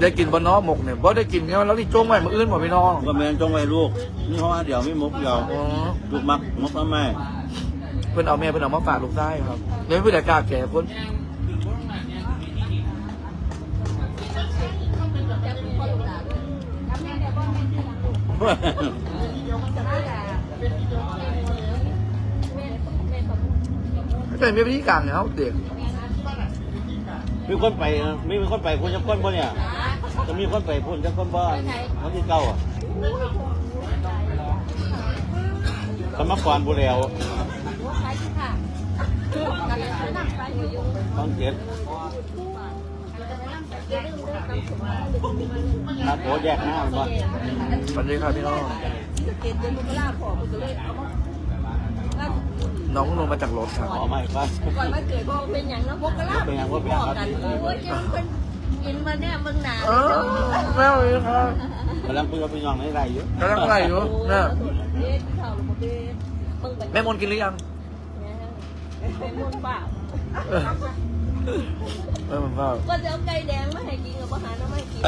ได้กินบนน้อหมกเนี่ยบ่ได้กินแค่ว่าแล้วที่จงไว้มื้ออื่นบ่พี่น้องก็แม่นจงไว้ลูก นี่เพราะว่าเดี๋ยวไม่มุกเดียวอ๋อลูกมักมุกพ่อแม่เพิ่นเอาแม่เพิ่นเอามาฝากลูกได้ครับเดี๋ยวเพิ่นจะกล้าแก่คน แต่มีวิธีการเนี่ยเขาเด็กมีคนไปนะไม่มีคนไปคนจะคนบ่เนี่ย จะมีคนไปพุ่นจะคนบ่วันที่เก้าอะสมัครก่อนบุแล้วต้องเจ็ดนัดโตแยกหน้ามันบ่สวัสดีครับพี่น้อง น้องลงมาจากรถครับ ขอใหม่ก็ก่อนมาเกิดพ่อเป็นอย่างนั้นพวกกระลาบเป็นอย่างว่าเป็นอย่างครับกันโอ้ยยังเป็นกินมาเนี่ยมึงหนาเออแม่เลยครับกำลังคุยกับพี่น้องในไรอยู่กำลังไล่อยู่เนี่ยเด็ดเข่าลงมาเด็ดมึงเป็นแม่มนต์กินหรือยังเป็นมุนป่าเออเออผมว่าก็จะเอาไก่แดงมาให้กินกับอาหารน้ำไม่กิน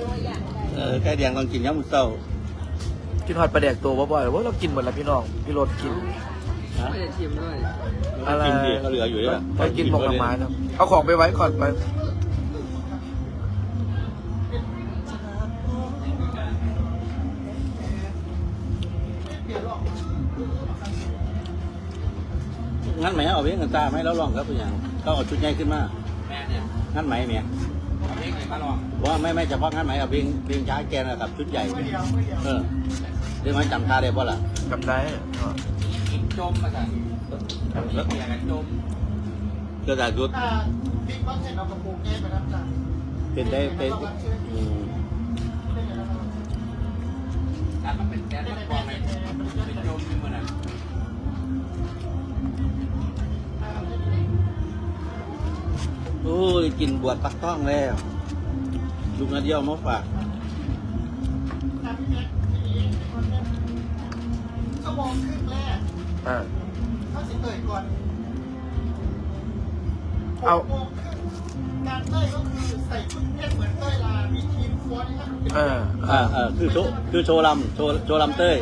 ตัวอย่างไรเออแค่เดียงต้องกินยำมุ้เศร้า กินหอดปลาแดกตัวบ่อยๆว่าเรากินหมดแล้วพี่น้องพี่รถกินฮะอะไรกินดีเขาเหลืออยู่ด้วยไปกินหมกหน่อไม้นะเอาของไปไว้ก่อนไปงั้นไหมเอาเพียงกันตาไหมแล้วลองครับเป็นอย่างก็เอาชุดใหญ่ขึ้นมางั้นไหมเมีย ว่าไม่ไม่เฉพาะงั้นไหมเอาเพียงเพียงช้าแกนกับชุดใหญ่ เออเดี๋ยวมันจำท่าได้ป่ะล่ะจำได้อ๋อจมมาสั่นเมียกันจมกระดาษชุดบิ๊กบัคเห็นเอากระปุกแก้ไปน้ำตาลเป็นได้เป็นอืมการมันเป็นแก๊สมันกองเลยเป็นจมอยู่มันอะโอ้ยกินบวชปักต้องแล้ว ลูกนาเดียวมาฝากชั่วโมงครึ่งแรกอ่าเขาสิเตยก่อนเอาหกโมงครึ่งการเต้ยก็คือใส่ชุดเพชรเหมือนเต้ยลา มีทีมฟ้อนให้มันเป็นเอออ่าอ่าคือโชว์คือโชว์ลำโชว์โชว์ลำเต้ย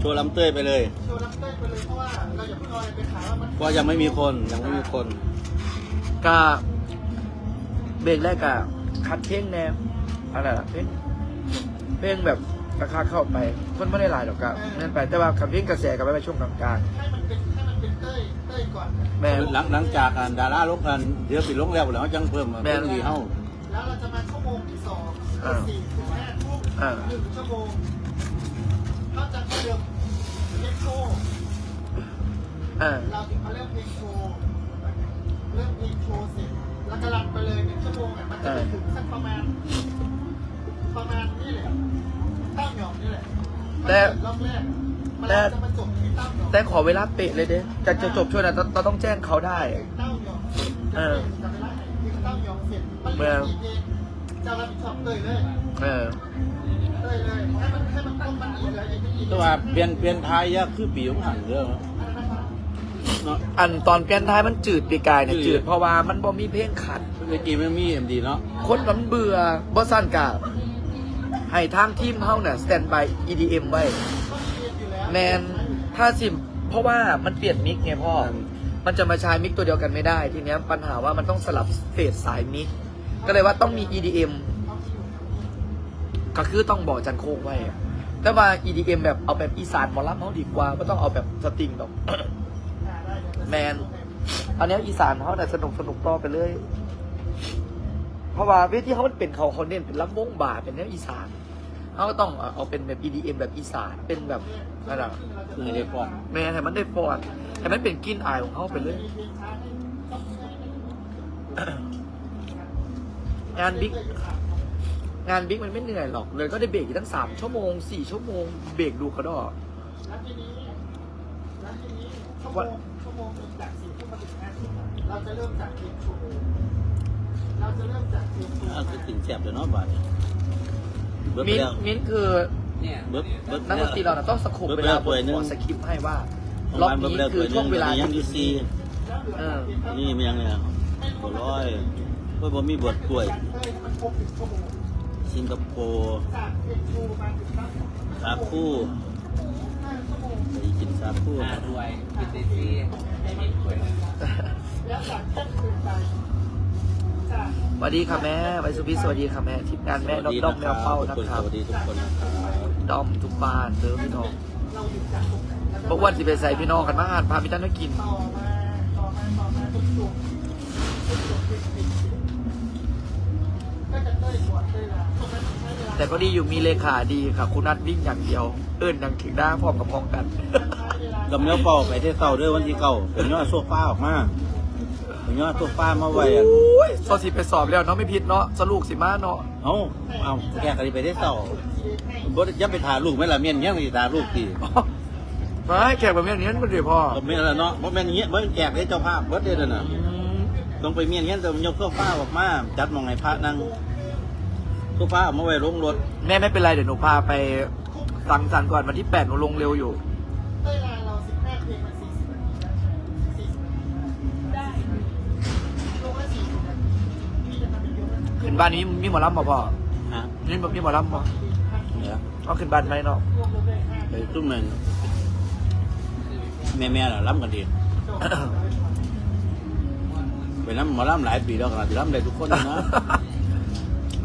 โชว์ลำเต้ยไปเลยโชว์รับเต้ยไปเลยเพราะว่าเราอย่าเพิ่งเอาอะไรไปขายว่ามันเพราะยังไม่มีคนยังไม่มีคนกาเบรกแรกกะคัดเพลงแนว อะไรล่ะเพลงเพลงแบบราคาเข้าไปคนไม่ได้หลายหรอกกะนั่นไปแต่ว่าคำเพลงกระแสกับไปไปช่วงกลางให้มันเป็นให้มันเป็นเต้ยเต้ยก่อน ๆแม่ หลังหลังจากอ่าดาราลงกันเดี๋ยวปิดลงแล้วแล้วจังเพิ่มแม่ เป็นดีเฮ้าแล้วเราจะมาชั่วโมงที่สองสี่ถึงห้าทุ่มอ่า หนึ่งชั่วโมงนอกจากเดิมเล่นโชว์อ่าเราถึงมาเริ่มเพลงโชว์เริ่มเพลงโชว์เสร็จแล้วก็รันไปเลยหนึ่งชั่วโมงอะมันจะไปถึงสักประมาณ ประมาณนี่แหละเต้าหยองนี่แหละแต่ รอบแรกมันแต่จะมาจบที่เต้าหยองแต่ขอเวลาเป๊ะเลยเด้จะจะจบช่วงนั้นเราต้องแจ้งเขาได้เต้าหยองเออจะไปไล่ที่เต้าหยองเสร็จมันเหลือกี่เพลงจะรับผิดชอบเลยเลยเออเลยเลยให้มันให้มันครบมันเหลืออย่างนี้แต่ว่าเปลี่ยนเปลี่ยนทายยากคือปีของหันเรื่องเนาะอันตอนเปลี่ยนท้ายมันจืดปีกายเนี่ยจืดจืดเพราะว่ามันบ่มีเพลงขัดเมื่อกี้ไม่มีเอ็มดีเนาะคนมันเบื่อบ่สั้นกะ ให้ทางทีมเฮาน่ะสแตนบาย EDM ไว้แมนถ้าสิเพราะว่ามันเปลี่ยนมิกไงพ่อ มันจะมาใช้มิกตัวเดียวกันไม่ได้ ทีเนี้ยปัญหาว่ามันต้องสลับเฟสสายมิก ก็เลยว่าต้องมี EDM ก็คือต้องบอกจันโคกไว้แต่ว่า EDM แบบเอาแบบอีสานหมอลำเขาดีกว่าไม่ต้องเอาแบบสตริงแบบแมนอันนี้อีสานเขาแต่ยสนุกสนุกต่อไปเลย เพราะว่าเวทีเขามันเป็นเขาเขาเน้นเป็นลำวงบาทเป็นแนวอีสานเขาก็ต้องเอาเป็นแบบ EDM แบบอีสานเป็นแบบอะไรอะเลยเด็กก่อนแม่ให้มันได้ฟอนให้มันเป็นกลินอายของเขาไปเลย งานบิ๊กงานบิ๊กมันไม่เหนื่อยหรอก เลยก็ได้เบรกอยู่ตั้งสามชั่วโมงสี่ชั่วโมง เบรกดูเขาดอกแล้วทีนี้แล้วทีนี้ชั่วโมงชั่วโมงหนึ่งจากสี่ทุ่มมาถึงห้าทุ่มอะเราจะเริ่มจากเพลงโชว์ เราจะเริ่มจากเพลงโชว์อ่าคือติ่งแสบเลยเนาะบาดนี้เบิร์ดมิ้นแล้วมิ้นคือเนี่ยเบิร์ดเบิร์ดนักดนตรีเราน่ะต้องสโคบเวลาบนหัวสคริปต์ให้ว่าล็อกนี้คือช่วงเวลายังที่ยูซีแล้วเออนี่มันยังไงบัวลอยเพื่อบ่มีบวชกล้วย เต้ยมันครบหนึ่งชั่วโมงสิงคโปร์จากเอ็นชูมาถึงบ้านสาคูห้าชั่วโมง ไปกินสาคูหน้ารวยกินเต็มที่ไม่มีป่วยแล้วจากเที่ยงคืนไปจาก สวัสดีค่ะแม่ไวสุพิสวัสดีค่ะแม่ทีมงานแม่ดอมดอมแมวเป้านะทุกครับสวัสดีทุกคนนะครับดอมทุกบ้านเด้อพี่น้องเราอยู่จากตรงไหนแล้วเพราะวันสิไปใส่พี่น้องกันมาอ่านพาพี่ตั้นมากินต่อมาต่อมาต่อมาทุกจุดทุกจุดปิดปิดปิดก็จะเต้ยบวชเต้ยลาตรงนั้นใช้เวลาแต่ก็ดีอยู่มีเลขาดีค่ะ คุณนัดวิ่งอย่างเดียว เอิ้นดังถึงได้พร้อมกับพ้องกัน ดำเนื้อเป่าไปได้เศร้าด้วยวันที่เก้าเป็นยอดโซฟาออกมาเป็น ยอดโซฟามาไว้อะโอ้ยสอสิไปสอบแล้วเนาะไม่ผิดเนาะสลูกสิมาเนาะเอ้าเอาแกกันไปได้เศร้าบ่ได้ยังไปถ่ายลูกไหมล่ะเมียนยังไปถ่ายลูกตีมาให้แขกแบบนี้นี้มันเดี๋ยวพ่อก็เมียนละเนาะบ่แม่นอย่างเงี้ยบ่แจกได้เจ้าภาพเบิดเด้อนั่นน่ะต้องไปเมียนเงี้ยแต่ยกโซฟาออกมาจัดหมองให้พระนั่งโซฟาเอามาไว้ลงรถแม่ไม่เป็นไรเดี๋ยวหนูพาไปสังสรรค์ก่อนวันที่แปดหนูลงเร็วอยู่ บ้านนี้มีหมอลำบ่พ่อฮะนี่มีหมอลำบ่เนี่ยเอาขึ้นบ้านไหมเนาะรวมรวมเลยห้าไปตุ้มหนึ่งแม่แม่ๆน่ะล้ำกันดีจบไปน้ำหมอล้ำหลายปีแล้วขนาดที่ล้ำได้ทุกคนนะ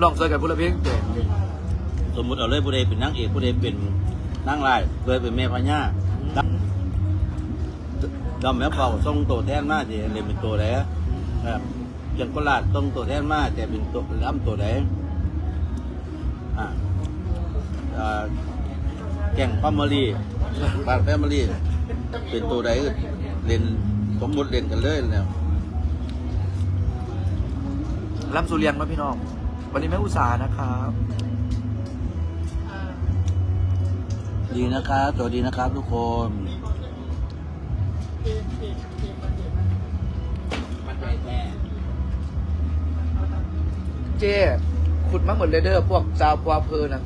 ลองเจอกันพูดละเพียงเก่งสมมุติเอาเลยผู้ใดเป็นนางเอกผู้ใดเป็นนางร้ายเคยเป็นแม่พญาดำแม่เป่าส่งตัวแทนมาจะเรียนเป็นตัวไหนครับ จันโคราชส่งตัวแทนมาจะเป็นตัวล้ำตัวไหนอ่าอ่าแก่งพามารีบ้านแฟมิลี่เป็นตัวไหนเล่นสมมุติเล่นกันเลยแล้วลำสุเรียนมาพี่น้อง วันนี้แม่อุตสาหนะครับ ดีนะครับสวัสดีนะครับทุกคนมันใจแท้ เจ้ขุดมาหมดเลยเด้อพวกซาวพวเพอนะ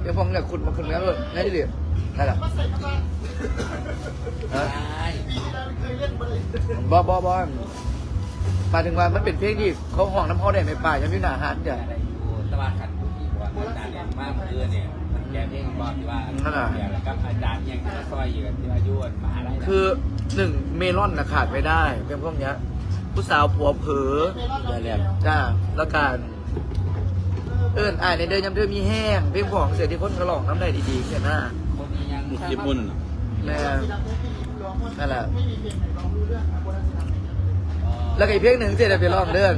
เดี๋ยวพวกเนี่ยขุดมาขุดแล้วเลยนี่ดินั่นแหละมาใส่กระฮะได้เคยเล่นมาเลยบอบอบอมาถึงว่ามันเป็นเพลงที่เขาห้องน้ำเขาได้ไม่ป่ายังมีหนาหานจ้ะได้อยู่ตะวันขันผู้ที่ว่าอาจารย์เนี่ยมากเพื่อนเนี่ยมันแก้เพลงบอกที่ว่าแล้วก็อาจารย์ยังซอยอยู่ที่ว่ายุ่นมหาลัยคือหนึ่งเมลอนนะขาดไม่ได้เป็นพวกเนี้ยผู้สาวผัวเผลออย่าแหลมจ้าแล้วการ เอิญอ่านในเดินยำเธอมีแห้งเพลงของเสียที่คนเขาลองน้ำได้ดีๆแค่หน้าคนนี้ยังมุกจิบมุนน่ะแม่นั่นแหละไม่มีเพลงไหนร้องรู้เรื่องอะโบราณศิลป์แล้วก็อีกเพลงหนึ่งเจ๊จะไปร้องเรื่อง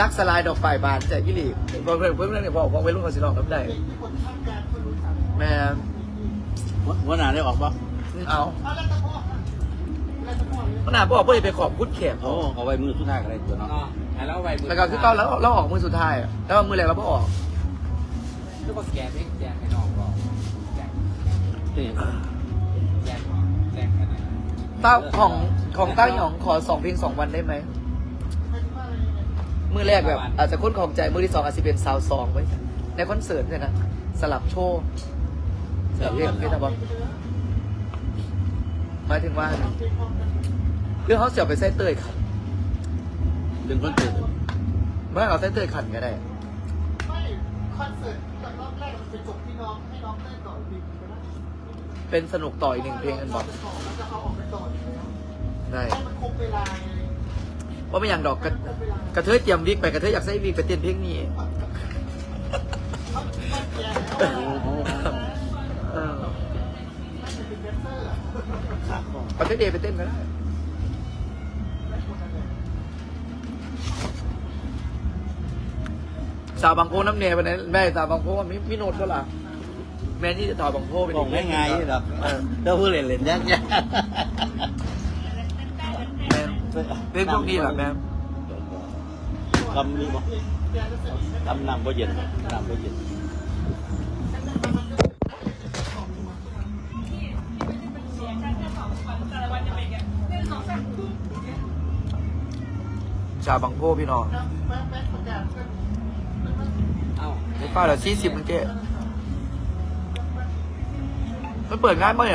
รักสลายดอกฝ่ายบานจากกิลีเพื่อนเพื่อนเพื่อนเนี่ยพอพอไปรุ่นเขาสิร้องน้ำได้เพลงที่คนข้างการคนรู้จักแม่หัวหัวหน้าได้ออกปะเอา ขนาดบอกว่าจะไปขอบคุณแขกโอ้เขาเอาไว้มือสุดท้ายก็ได้ตัวเนาะเนาะแล้วไปแล้วก็คือเก้าแล้วเราออกมือสุดท้ายอะแล้วมือแรกเราก็ออกทุกคนแกเพลงแจกให้น้องบอกแจกนี่แจกแจกกันนะต้าของของต้าหยองขอสองเพลงสองวันได้ไหมมือแรกแบบ อาจจะค้นของใจมือที่สองอาจจะเป็นซาวซองไว้ในคอนเสิร์ตเนี่ยนะสลับโชว์สลับเพลงเพลงนะบอล หมายถึงว่าเรื่องเขาเสียบไปใส่เตยขันดึงคอนเสิร์ตเมื่อเอาใส่เตยขันก็ได้ไม่คอนเสิร์ตจากรอบแรกมันไปจบที่น้องให้น้องเต้นต่ออีกทีไปนะเป็นสนุกต่ออีกหนึ่งเพลงกันบอกจะต่อแล้วจะเอาออกไปต่ออีกแล้วได้ให้มันคงเวลาไงว่าไม่อย่างดอกกระกระเทยเตรียมวิกไปกระเทยอยากใส่วิกไปเต้นเพลงนี้ ประเทศเดย์ไปเต้นก็ได้สาวบางโพน้ำเนยไปไหนแม่สาวบางโพว่ามิมิโนดก็ล่ะแม่นี่จะต่าวบางโพเป็นบอกอีกง่ายๆหรอกเออเจ้าเพื่อเล่นเล่นยากยากแม่เพลงพวกนี้แหละแม่คำนี้บ่คำนำบ่เย็นนำบ่เย็น ชาวบางโพพี่น้องแป๊บแป๊บประกาศก็เอ้าไอ้ป้าเหลือสี่สิบมันเจ๊มันเปิดงานเมื่อไหร่